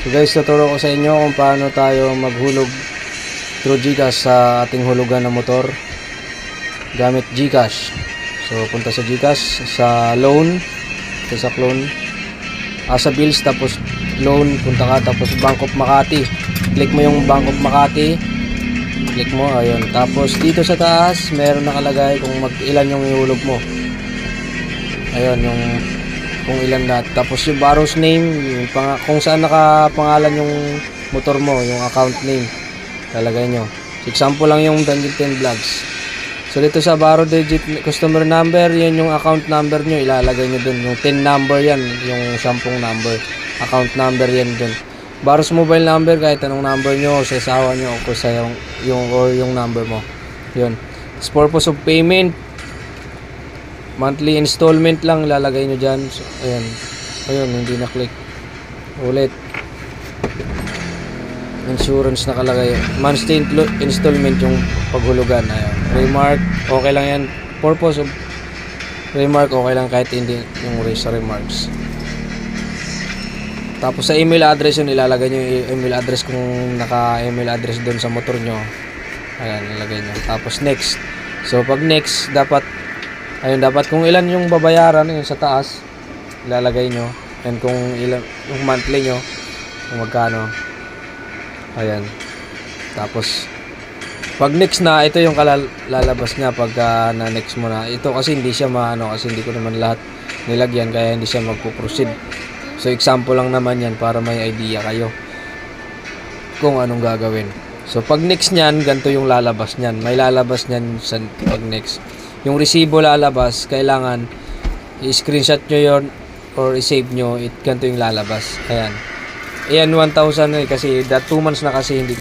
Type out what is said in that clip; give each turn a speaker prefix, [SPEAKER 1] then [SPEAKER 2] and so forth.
[SPEAKER 1] So guys, tuturo ko sa inyo kung paano tayo maghulog through Gcash sa ating hulugan ng motor gamit Gcash. So punta sa Gcash, sa loan, sa clone, ah, sa bills tapos loan, punta ka tapos Bank of Makati. Click mo yung Bank of Makati, click mo, ayun. Tapos dito sa taas, meron nakalagay kung mag ilan yung ihulog mo. Ayun, yung kung ilan na. Tapos yung borrow's name, yung pang, kung saan nakapangalan yung motor mo, yung account name, lalagay nyo. Example lang yung Dungeon 10 Vlogs. So dito sa borrow digit customer number, yan yung account number nyo, ilalagay nyo dun. Yung 10 number yan, yung 10 number. Account number yan dun. Barros mobile number, kahit anong number nyo, sa asawa nyo, o sa yung, yung, or yung number mo. Yun. Tapos purpose of payment, monthly installment lang lalagay nyo dyan. So, ayan. Ayun, hindi na click. Ulit. Insurance nakalagay. Monthly installment yung paghulugan. Ayan. Remark, okay lang yan. Purpose of remark, okay lang kahit hindi yung sa remarks. Tapos sa email address yun, ilalagay nyo yung email address kung naka-email address doon sa motor nyo. Ayan, ilalagay nyo. Tapos next. So pag next, dapat ayun dapat kung ilan yung babayaran yun sa taas ilalagay nyo. And kung ilan yung monthly nyo kung magkano. Ayan. Tapos pag next na ito yung kalalabas niya pag ah, na next mo na. Ito kasi hindi siya maano kasi hindi ko naman lahat nilagyan kaya hindi siya magpo-proceed. So example lang naman yan para may idea kayo kung anong gagawin. So pag next niyan ganito yung lalabas niyan. May lalabas niyan sa pag next yung resibo lalabas, kailangan i-screenshot nyo yon or i-save nyo, it, ganito yung lalabas. Ayan. Ayan, 1,000 eh, kasi that 2 months na kasi hindi